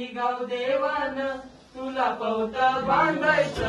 ती गाव देवान तुला पवता बांधायचं.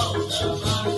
Oh,